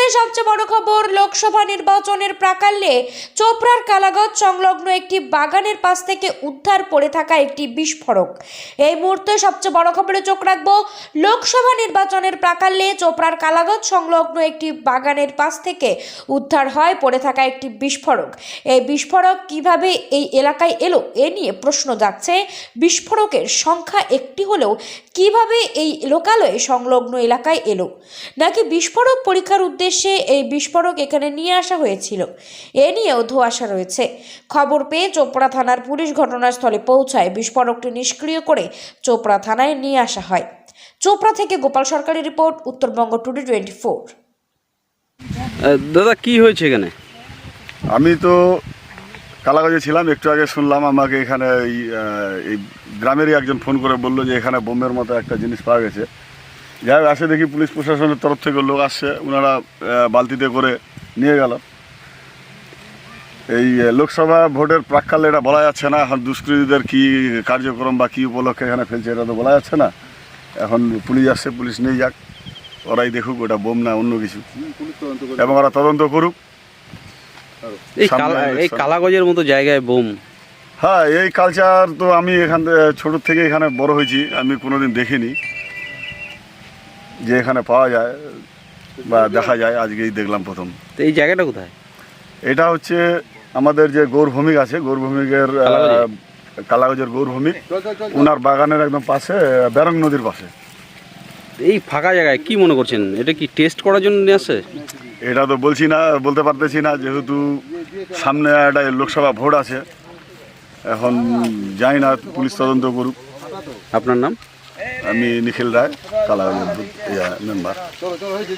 মুহূর্তে সবচেয়ে বড় খবর, লোকসভা নির্বাচনের প্রাকাল্যে চোপড়ার কালাগঞ্জ সংলগ্ন একটি বাগানের পাশ থেকে উদ্ধার পড়ে থাকা একটি বিস্ফোরক। এই মুহূর্তে সবচেয়ে বড় খবরে চোখ রাখব, লোকসভা নির্বাচনের প্রাকাল্যে চোপড়ার কালাগঞ্জ সংলগ্ন একটি বাগানের পাশ থেকে উদ্ধার হয়, পড়ে থাকা একটি বিস্ফোরক। এই বিস্ফোরক কীভাবে এই এলাকায় এলো, এ নিয়ে প্রশ্ন যাচ্ছে বিস্ফোরকের সংখ্যা একটি হলেও কীভাবে এই লোকালয়ে সংলগ্ন এলাকায় এলো? নাকি বিস্ফোরক পরীক্ষার উদ্দেশ্যে এই বিস্ফোরক এখানে নিয়ে আসা হয়েছিল। এ নিয়েও ধোঁয়াশা রয়েছে। খবর পেয়ে চোপড়া থানার পুলিশ ঘটনাস্থলে পৌঁছায়। বিস্ফোরকটি নিষ্ক্রিয় করে চোপড়া থানায় নিয়ে আসা হয়। চোপড়া থেকে গোপাল সরকারি report Uttarbanga today twenty four. দাদা কি হয়েছে এখানে? আমি তো কালাগঞ্জে ছিলাম একটু আগে শুনলাম আমাকে এখানে এই গ্রামেরই একজন ফোন করে বলল যে এখানে বোমের মতো একটা জিনিস পাওয়া গেছে। যাই আসে দেখি পুলিশ প্রশাসনের তরফ থেকে লোক আসছে ওনারা বালতিতে করে নিয়ে গেল। এই লোকসভা ভোটের প্রাককালে এটা বলা যাচ্ছে না এখন দুষ্কৃতীদের কী কার্যক্রম বা কী উপলক্ষে এখানে ফেলছে এটা তো বলা যাচ্ছে না। এখন পুলিশ আসছে পুলিশ নিয়ে যাক ওরাই দেখুক ওটা বোম না অন্য কিছু। এবং ওরা তদন্ত করুক। এই কালা এই election। কালাগজের মতো জায়গায় বোম। হ্যাঁ এই কালচার তো আমি এখান থেকে ছোট থেকে এখানে বড় হয়েছি আমি কোনোদিন দেখিনি। যে এখানে পাওয়া যায় বা দেখা যায় আজকেই দেখলাম প্রথম। তো এই জায়গাটা কোথায়? এটা হচ্ছে আমাদের যে গৌরভূমিক আছে গৌরভূমিকের? কালাগজের গৌরভূমিক ওনার বাগানের একদম পাশে ব্যারং নদীর পাশে। এই ফাঁকা জায়গায় কি মনে করছেন? এটা কি টেস্ট করার জন্য নিয়ে আসছে? এটা তো বলছি না বলতে পারতেছি না যেহেতু সামনে একটা লোকসভা ভোট আছে এখন যাই না পুলিশ তদন্ত করুক। আপনার নাম? আমি নিখিল রায় কালাগজের মেম্বার।